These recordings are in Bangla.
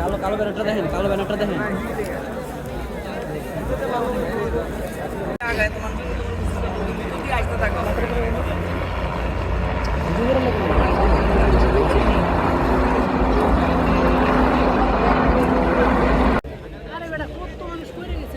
কালো কালো ব্যানারটা দেখেন কালো ব্যানারটা দেখেন আরে বেটা কত মানুষ করে গেছে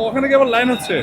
ওখানে আবার লাইন হচ্ছে?